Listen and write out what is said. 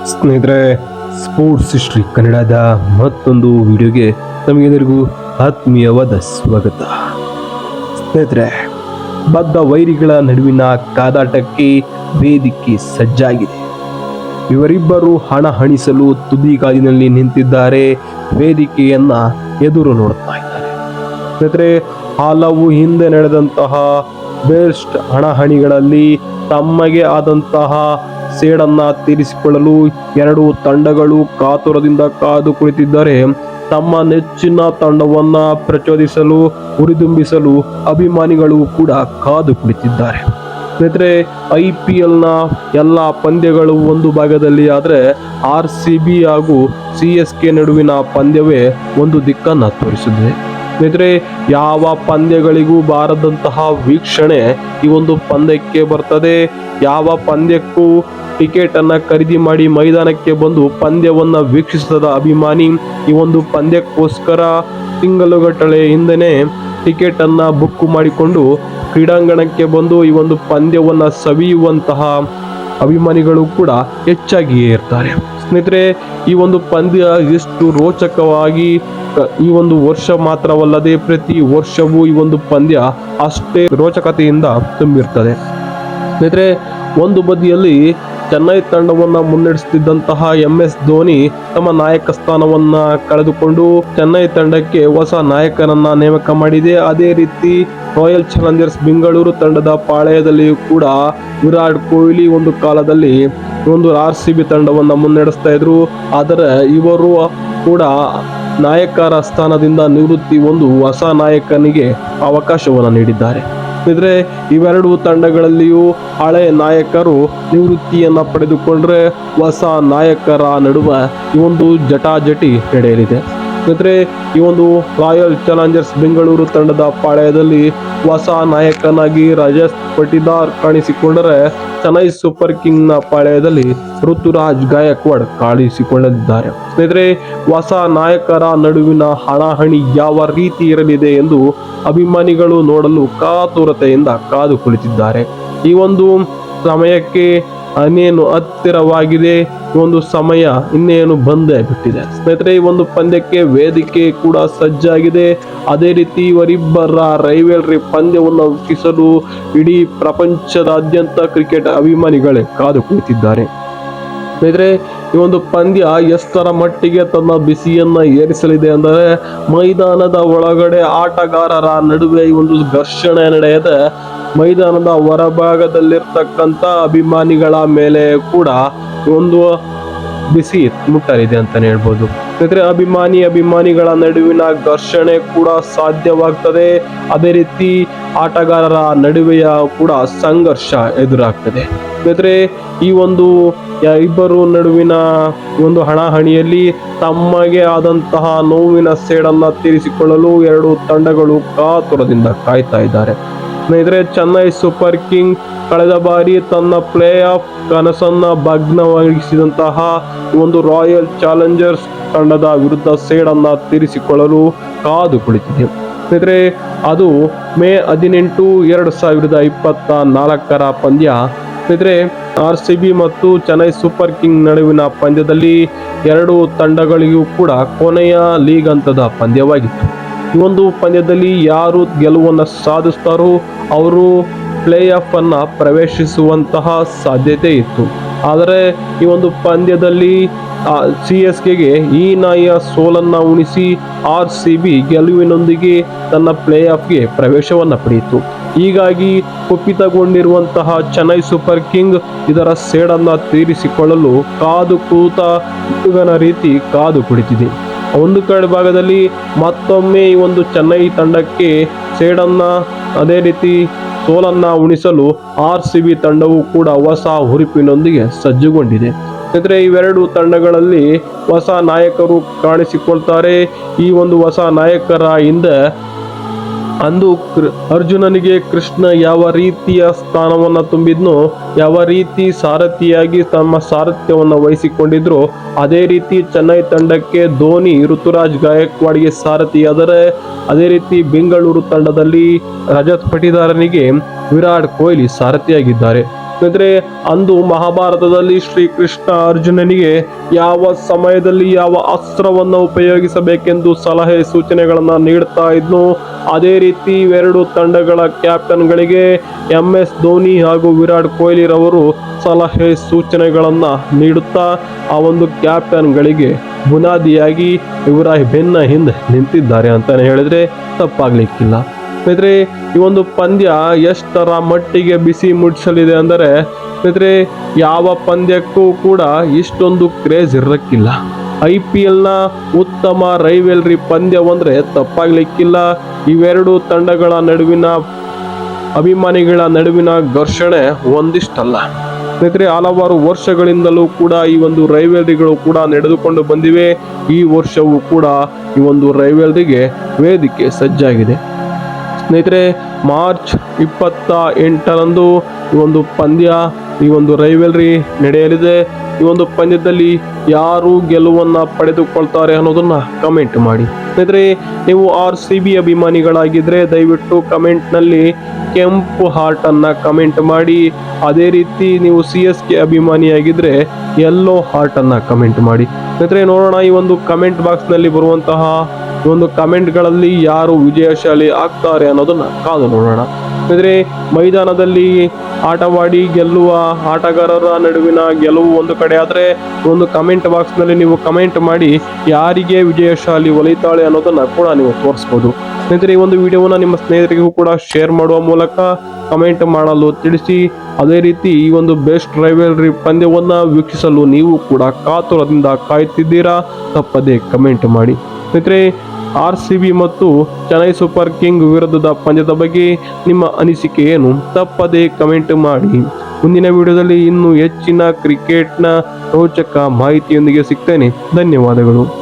ಸ್ನೇಹಿತರೆ sports history ಕನ್ನಡದ ಮತ್ತೊಂದು ವಿಡಿಯೋಗೆ ನಮಗೆಲ್ಲರಿಗೂ ಆತ್ಮೀಯವಾದ ಸ್ವಾಗತ. ಸ್ನೇಹಿತರೆ, ಬದ್ಧ ವೈರಿಗಳ ನಡುವಿನ ಕಾದಾಟಕ್ಕೆ ವೇದಿಕೆ ಸಜ್ಜಾಗಿದೆ. ಇವರಿಬ್ಬರು ಹಣ ಹಣಿಸಲು ತುದಿಗಾಲಿನಲ್ಲಿ ನಿಂತಿದ್ದಾರೆ. ವೇದಿಕೆಯನ್ನ ಎದುರು ನೋಡ್ತಾ ಇದ್ದಾರೆ. ಸ್ನೇಹಿತರೆ, ಹಲವು ಹಿಂದೆ ನಡೆದಂತಹ ಬೆಸ್ಟ್ ಹಣಹಣಿಗಳಲ್ಲಿ ತಮಗೆ ಆದಂತಹ ಸೇಡನ್ನ ತೀರಿಸಿಕೊಳ್ಳಲು ಎರಡು ತಂಡಗಳು ಕಾತುರದಿಂದ ಕಾದು ಕುಳಿತಿದ್ದಾರೆ ತಮ್ಮ ನೆಚ್ಚಿನ ತಂಡವನ್ನ ಪ್ರಚೋದಿಸಲು, ಹುರಿದುಂಬಿಸಲು ಅಭಿಮಾನಿಗಳು ಕೂಡ ಕಾದು ಕುಳಿತಿದ್ದಾರೆ. ಸ್ನೇಹಿತರೆ, ಐ ಪಿ ಎಲ್ನ ಎಲ್ಲ ಪಂದ್ಯಗಳು ಒಂದು ಭಾಗದಲ್ಲಿ ಆದರೆ ಆರ್ ಸಿ ಬಿ ಹಾಗೂ ಸಿ ಎಸ್ ಕೆ ನಡುವಿನ ಪಂದ್ಯವೇ ಒಂದು ದಿಕ್ಕನ್ನು ತೋರಿಸಿದೆ. ಸ್ನೇಹಿತರೆ, ಯಾವ ಪಂದ್ಯಗಳಿಗೂ ಬಾರದಂತಹ ವೀಕ್ಷಣೆ ಈ ಒಂದು ಪಂದ್ಯಕ್ಕೆ ಬರ್ತದೆ? ಯಾವ ಪಂದ್ಯಕ್ಕೂ ಟಿಕೆಟ್ ಅನ್ನ ಖರೀದಿ ಮಾಡಿ ಮೈದಾನಕ್ಕೆ ಬಂದು ಪಂದ್ಯವನ್ನ ವೀಕ್ಷಿಸದ ಅಭಿಮಾನಿ, ಈ ಒಂದು ಪಂದ್ಯಕ್ಕೋಸ್ಕರ ತಿಂಗಳುಗಟ್ಟಲೆ ಹಿಂದೆನೇ ಟಿಕೆಟ್ ಅನ್ನ ಬುಕ್ ಮಾಡಿಕೊಂಡು ಕ್ರೀಡಾಂಗಣಕ್ಕೆ ಬಂದು ಈ ಒಂದು ಪಂದ್ಯವನ್ನ ಸವಿಯುವಂತಹ ಅಭಿಮಾನಿಗಳು ಕೂಡ ಹೆಚ್ಚಾಗಿಯೇ ಇರ್ತಾರೆ. ಸ್ನೇಹಿತರೆ, ಈ ಒಂದು ಪಂದ್ಯ ಎಷ್ಟು ರೋಚಕವಾಗಿ ಈ ಒಂದು ವರ್ಷ ಮಾತ್ರವಲ್ಲದೆ ಪ್ರತಿ ವರ್ಷವೂ ಈ ಒಂದು ಪಂದ್ಯ ಅಷ್ಟೇ ರೋಚಕತೆಯಿಂದ ತುಂಬಿರ್ತದೆ. ಸ್ನೇಹಿತರೆ, ಒಂದು ಬದಿಯಲ್ಲಿ ಚೆನ್ನೈ ತಂಡವನ್ನ ಮುನ್ನಡೆಸುತ್ತಿದ್ದಂತಹ ಎಂ ಎಸ್ ಧೋನಿ ತಮ್ಮ ನಾಯಕ ಸ್ಥಾನವನ್ನ ಕಳೆದುಕೊಂಡು ಚೆನ್ನೈ ತಂಡಕ್ಕೆ ಹೊಸ ನಾಯಕನನ್ನ ನೇಮಕ ಮಾಡಿದೆ. ಅದೇ ರೀತಿ ರಾಯಲ್ ಚಾಲೆಂಜರ್ಸ್ ಬೆಂಗಳೂರು ತಂಡದ ಪಾಳೆಯದಲ್ಲಿಯೂ ಕೂಡ ವಿರಾಟ್ ಕೊಹ್ಲಿ ಒಂದು ಕಾಲದಲ್ಲಿ ಒಂದು ಆರ್ ಸಿ ಬಿ ತಂಡವನ್ನ ಮುನ್ನಡೆಸ್ತಾ ಇದ್ರು. ಆದರೆ ಇವರು ಕೂಡ ನಾಯಕರ ಸ್ಥಾನದಿಂದ ನಿವೃತ್ತಿ ಒಂದು ಹೊಸ ನಾಯಕನಿಗೆ ಅವಕಾಶವನ್ನು ನೀಡಿದ್ದಾರೆ. ಇದ್ರೆ ಇವೆರಡು ತಂಡಗಳಲ್ಲಿಯೂ ಹಳೆ ನಾಯಕರು ನಿವೃತ್ತಿಯನ್ನ ಪಡೆದುಕೊಂಡ್ರೆ ಹೊಸ ನಾಯಕರ ನಡುವೆ ಈ ಒಂದು ಜಟಾಜಟಿ ನಡೆಯಲಿದೆ. ಸ್ನೇಹಿತರೆ, ಈ ಒಂದು ರಾಯಲ್ ಚಾಲೆಂಜರ್ಸ್ ಬೆಂಗಳೂರು ತಂಡದ ಪಾಳ್ಯದಲ್ಲಿ ಹೊಸ ನಾಯಕನಾಗಿ ರಾಜೇಶ್ ಪಟಿದಾರ್ ಕಾಣಿಸಿಕೊಂಡರೆ, ಚೆನ್ನೈ ಸೂಪರ್ ಕಿಂಗ್ನ ಪಾಳ್ಯದಲ್ಲಿ ಋತುರಾಜ್ ಗಾಯಕ್ವಾಡ್ ಕಾಣಿಸಿಕೊಳ್ಳಲಿದ್ದಾರೆ. ಸ್ನೇಹಿತರೆ, ಹೊಸ ನಾಯಕರ ನಡುವಿನ ಹಣಾಹಣಿ ಯಾವ ರೀತಿ ಇರಲಿದೆ ಎಂದು ಅಭಿಮಾನಿಗಳು ನೋಡಲು ಕಾತುರತೆಯಿಂದ ಕಾದು ಕುಳಿತಿದ್ದಾರೆ ಈ ಒಂದು ಸಮಯಕ್ಕೆ ಅನೇನು ಹತ್ತಿರವಾಗಿದೆ? ಒಂದು ಸಮಯ ಇನ್ನೇನು ಬಂದೇ ಬಿಟ್ಟಿದೆ. ಸ್ನೇಹಿತರೆ, ಈ ಒಂದು ಪಂದ್ಯಕ್ಕೆ ವೇದಿಕೆ ಕೂಡ ಸಜ್ಜಾಗಿದೆ. ಅದೇ ರೀತಿ ಇವರಿಬ್ಬರ ರೈವೇಲ್ರಿ ಪಂದ್ಯವನ್ನು ವೀಕ್ಷಿಸಲು ಇಡೀ ಪ್ರಪಂಚದಾದ್ಯಂತ ಕ್ರಿಕೆಟ್ ಅಭಿಮಾನಿಗಳೇ ಕಾದು ಕುಳಿತಿದ್ದಾರೆ. ಸ್ನೇಹಿತರೆ ಈ ಒಂದು ಪಂದ್ಯ ಎಷ್ಟರ ಮಟ್ಟಿಗೆ ತನ್ನ ಬಿಸಿಯನ್ನ ಏರಿಸಲಿದೆ ಅಂದರೆ ಮೈದಾನದ ಒಳಗಡೆ ಆಟಗಾರರ ನಡುವೆ ಈ ಒಂದು ಘರ್ಷಣೆ ನಡೆಯದೆ ಮೈದಾನದ ಹೊರಭಾಗದಲ್ಲಿರ್ತಕ್ಕಂಥ ಅಭಿಮಾನಿಗಳ ಮೇಲೆ ಕೂಡ ಒಂದು ಬಿಸಿ ಮುಟ್ಟಲಿದೆ ಅಂತಲೇ ಹೇಳ್ಬೋದು. ಸ್ನೇಹಿತರೆ, ಅಭಿಮಾನಿ ಅಭಿಮಾನಿಗಳ ನಡುವಿನ ಘರ್ಷಣೆ ಕೂಡ ಸಾಧ್ಯವಾಗ್ತದೆ. ಅದೇ ರೀತಿ ಆಟಗಾರರ ನಡುವೆಯ ಕೂಡ ಸಂಘರ್ಷ ಎದುರಾಗ್ತದೆ. ಸ್ನೇಹಿತರೆ, ಈ ಒಂದು ಇಬ್ಬರು ನಡುವಿನ ಒಂದು ಹಣಾಹಣಿಯಲ್ಲಿ ತಮಗೆ ಆದಂತಹ ನೋವಿನ ಸೇಡನ್ನ ತೀರಿಸಿಕೊಳ್ಳಲು ಎರಡು ತಂಡಗಳು ಕಾತುರದಿಂದ ಕಾಯ್ತಾ ಇದ್ದಾರೆ. ಸ್ನೇಹಿತರೆ, ಚೆನ್ನೈ ಸೂಪರ್ ಕಿಂಗ್ ಕಳೆದ ಬಾರಿ ತನ್ನ ಪ್ಲೇ ಆಫ್ ಕನಸನ್ನ ಭಗ್ನವಾಗಿಸಿದಂತಹ ಒಂದು ರಾಯಲ್ ಚಾಲೆಂಜರ್ಸ್ ತಂಡದ ವಿರುದ್ಧ ಸೇಡನ್ನ ತೀರಿಸಿಕೊಳ್ಳಲು ಕಾದು ಕುಳಿತಿದೆ. ಸ್ನೇಹಿತರೆ, ಅದು ಮೇ ಹದಿನೆಂಟು, ಎರಡು ಸಾವಿರದ ಇಪ್ಪತ್ತ ನಾಲ್ಕರ ಪಂದ್ಯ ಸ್ನೇಹಿತರೆ, ಆರ್ ಸಿ ಬಿ ಮತ್ತು ಚೆನ್ನೈ ಸೂಪರ್ ಕಿಂಗ್ ನಡುವಿನ ಪಂದ್ಯದಲ್ಲಿ ಎರಡು ತಂಡಗಳಿಗೂ ಕೂಡ ಕೊನೆಯ ಲೀಗ್ ಹಂತದ ಪಂದ್ಯವಾಗಿತ್ತು. ಈ ಒಂದು ಪಂದ್ಯದಲ್ಲಿ ಯಾರು ಗೆಲುವನ್ನು ಸಾಧಿಸ್ತಾರೋ ಅವರು ಪ್ಲೇ ಆಫ್ ಅನ್ನು ಪ್ರವೇಶಿಸುವಂತಹ ಸಾಧ್ಯತೆ ಇತ್ತು. ಆದರೆ ಈ ಒಂದು ಪಂದ್ಯದಲ್ಲಿ ಸಿ ಎಸ್ ಕೆಗೆ ಈ ನಾಯಿಯ ಸೋಲನ್ನ ಉಣಿಸಿ ಆರ್ ಸಿ ಬಿ ಗೆಲುವಿನೊಂದಿಗೆ ತನ್ನ ಪ್ಲೇ ಆಫ್ಗೆ ಪ್ರವೇಶವನ್ನ ಪಡೆಯಿತು. ಹೀಗಾಗಿ ಕುಪಿತಗೊಂಡಿರುವಂತಹ ಚೆನ್ನೈ ಸೂಪರ್ ಕಿಂಗ್ ಇದರ ಸೇಡನ್ನ ತೀರಿಸಿಕೊಳ್ಳಲು ಕಾದು ಕೂತ ರೀತಿ ಕಾದು ಕುಳಿತಿದೆ. ಒಂದು ಕಡೆ ಭಾಗದಲ್ಲಿ ಮತ್ತೊಮ್ಮೆ ಈ ಒಂದು ಚೆನ್ನೈ ತಂಡಕ್ಕೆ ಸೇಡನ್ನ ಅದೇ ರೀತಿ ಸೋಲನ್ನ ಉಣಿಸಲು ಆರ್ ಸಿ ಬಿ ತಂಡವು ಕೂಡ ಹೊಸ ಹುರುಪಿನೊಂದಿಗೆ ಸಜ್ಜುಗೊಂಡಿದೆ. ಸ್ನೇಹಿತರೆ, ಇವೆರಡು ತಂಡಗಳಲ್ಲಿ ಹೊಸ ನಾಯಕರು ಕಾಣಿಸಿಕೊಳ್ತಾರೆ. ಈ ಒಂದು ಹೊಸ ನಾಯಕರ ಹಿಂದೆ ಅಂದು ಅರ್ಜುನನಿಗೆ ಕೃಷ್ಣ ಯಾವ ರೀತಿಯ ಸ್ಥಾನವನ್ನ ತುಂಬಿದ್ನೋ, ಯಾವ ರೀತಿ ಸಾರಥಿಯಾಗಿ ತಮ್ಮ ಸಾರಥ್ಯವನ್ನು ವಹಿಸಿಕೊಂಡಿದ್ರು, ಅದೇ ರೀತಿ ಚೆನ್ನೈ ತಂಡಕ್ಕೆ ಧೋನಿ, ಋತುರಾಜ್ ಗಾಯಕ್ವಾಡ್ಗೆ ಸಾರಥಿಯಾದರೆ ಅದೇ ರೀತಿ ಬೆಂಗಳೂರು ತಂಡದಲ್ಲಿ ರಜತ್ ಪಟಿದಾರನಿಗೆ ವಿರಾಟ್ ಕೊಹ್ಲಿ ಸಾರಥಿಯಾಗಿದ್ದಾರೆ. ಸ್ನೇಹಿತರೆ, ಅಂದು ಮಹಾಭಾರತದಲ್ಲಿ ಶ್ರೀಕೃಷ್ಣ ಅರ್ಜುನನಿಗೆ ಯಾವ ಸಮಯದಲ್ಲಿ ಯಾವ ಅಸ್ತ್ರವನ್ನು ಉಪಯೋಗಿಸಬೇಕೆಂದು ಸಲಹೆ ಸೂಚನೆಗಳನ್ನು ನೀಡುತ್ತಾ ಇದ್ನು, ಅದೇ ರೀತಿ ಇವೆರಡು ತಂಡಗಳ ಕ್ಯಾಪ್ಟನ್ಗಳಿಗೆ ಎಂ ಎಸ್ ಧೋನಿ ಹಾಗೂ ವಿರಾಟ್ ಕೊಹ್ಲಿರವರು ಸಲಹೆ ಸೂಚನೆಗಳನ್ನು ನೀಡುತ್ತಾ, ಆ ಒಂದು ಕ್ಯಾಪ್ಟನ್ಗಳಿಗೆ ಬುನಾದಿಯಾಗಿ ಇವರ ಬೆನ್ನ ಹಿಂದೆ ನಿಂತಿದ್ದಾರೆ ಅಂತಲೇ ಹೇಳಿದ್ರೆ ತಪ್ಪಾಗ್ಲಿಕ್ಕಿಲ್ಲ. ಸ್ನೇಹಿತರೆ, ಈ ಒಂದು ಪಂದ್ಯ ಎಷ್ಟರ ಮಟ್ಟಿಗೆ ಬಿಸಿ ಮುಟ್ಟಿಸಲಿದೆ ಅಂದರೆ, ಸ್ನೇಹಿತರೆ, ಯಾವ ಪಂದ್ಯಕ್ಕೂ ಕೂಡ ಇಷ್ಟೊಂದು ಕ್ರೇಜ್ ಇರಕ್ಕಿಲ್ಲ ಐ ಪಿ ಎಲ್ನ ಉತ್ತಮ ರೈವೆಲ್ರಿ ಪಂದ್ಯವಂದರೆ ತಪ್ಪಾಗ್ಲಿಕ್ಕಿಲ್ಲ. ಇವೆರಡು ತಂಡಗಳ ನಡುವಿನ ಅಭಿಮಾನಿಗಳ ನಡುವಿನ ಘರ್ಷಣೆ ಒಂದಿಷ್ಟಲ್ಲ. ಸ್ನೇಹಿತರೆ, ಹಲವಾರು ವರ್ಷಗಳಿಂದಲೂ ಕೂಡ ಈ ಒಂದು ರೈವೆಲ್ರಿಗಳು ಕೂಡ ನಡೆದುಕೊಂಡು ಬಂದಿವೆ. ಈ ವರ್ಷವೂ ಕೂಡ ಈ ಒಂದು ರೈವೆಲ್ರಿಗೆ ವೇದಿಕೆ ಸಜ್ಜಾಗಿದೆ. ಸ್ನೇಹಿತರೆ, ಮಾರ್ಚ್ ಇಪ್ಪತ್ತ ಎಂಟರಂದು ಈ ಒಂದು ಪಂದ್ಯ, ಈ ಒಂದು ರೈವಲ್ರಿ ನಡೆಯಲಿದೆ. ಈ ಒಂದು ಪಂದ್ಯದಲ್ಲಿ ಯಾರು ಗೆಲುವನ್ನು ಪಡೆದುಕೊಳ್ತಾರೆ ಅನ್ನೋದನ್ನು ಕಮೆಂಟ್ ಮಾಡಿ. ಸ್ನೇಹಿತರೆ, ನೀವು ಆರ್ ಸಿ ಬಿ ಅಭಿಮಾನಿಗಳಾಗಿದ್ದರೆ ದಯವಿಟ್ಟು ಕಮೆಂಟ್ನಲ್ಲಿ ಕೆಂಪು ಹಾರ್ಟನ್ನು ಕಮೆಂಟ್ ಮಾಡಿ. ಅದೇ ರೀತಿ ನೀವು ಸಿ ಎಸ್ ಕೆ ಅಭಿಮಾನಿಯಾಗಿದ್ದರೆ ಎಲ್ಲೋ ಹಾರ್ಟನ್ನು ಕಮೆಂಟ್ ಮಾಡಿ. ಸ್ನೇಹಿತರೆ, ನೋಡೋಣ ಈ ಒಂದು ಕಮೆಂಟ್ ಬಾಕ್ಸ್ನಲ್ಲಿ ಬರುವಂತಹ ಈ ಒಂದು ಕಮೆಂಟ್ಗಳಲ್ಲಿ ಯಾರು ವಿಜಯಶಾಲಿ ಆಗ್ತಾರೆ ಅನ್ನೋದನ್ನ ಕಾದು ನೋಡೋಣ. ಅಂದ್ರೆ ಮೈದಾನದಲ್ಲಿ ಆಟವಾಡಿ ಗೆಲ್ಲುವ ಆಟಗಾರರ ನಡುವಿನ ಗೆಲುವು ಒಂದು ಕಡೆ ಆದರೆ ಒಂದು ಕಮೆಂಟ್ ಬಾಕ್ಸ್ನಲ್ಲಿ ನೀವು ಕಮೆಂಟ್ ಮಾಡಿ ಯಾರಿಗೆ ವಿಜಯಶಾಲಿ ಒಲಿತಾಳೆ ಅನ್ನೋದನ್ನ ಕೂಡ ನೀವು ತೋರಿಸ್ಬೋದು. ಸ್ನೇಹಿತರೆ, ಈ ಒಂದು ವಿಡಿಯೋವನ್ನ ನಿಮ್ಮ ಸ್ನೇಹಿತರಿಗೂ ಕೂಡ ಶೇರ್ ಮಾಡುವ ಮೂಲಕ ಕಮೆಂಟ್ ಮಾಡಲು ತಿಳಿಸಿ, ಅದೇ ರೀತಿ ಈ ಒಂದು ಬೆಸ್ಟ್ ರೈವಲ್ರಿ ಪಂದ್ಯವನ್ನ ವೀಕ್ಷಿಸಲು ನೀವು ಕೂಡ ಕಾತುರದಿಂದ ಕಾಯುತ್ತಿದ್ದೀರಾ ತಪ್ಪದೆ ಕಮೆಂಟ್ ಮಾಡಿ. ಸ್ನೇಹಿತರೆ ಆರ್ ಸಿ ಬಿ ಮತ್ತು ಚೆನ್ನೈ ಸೂಪರ್ ಕಿಂಗ್ ವಿರುದ್ಧದ ಪಂದ್ಯದ ಬಗ್ಗೆ ನಿಮ್ಮ ಅನಿಸಿಕೆ ಏನು ತಪ್ಪದೆ ಕಮೆಂಟ್ ಮಾಡಿ. ಮುಂದಿನ ವಿಡಿಯೋದಲ್ಲಿ ಇನ್ನೂ ಹೆಚ್ಚಿನ ಕ್ರಿಕೆಟ್ನ ರೋಚಕ ಮಾಹಿತಿಯೊಂದಿಗೆ ಸಿಗ್ತೇನೆ. ಧನ್ಯವಾದಗಳು.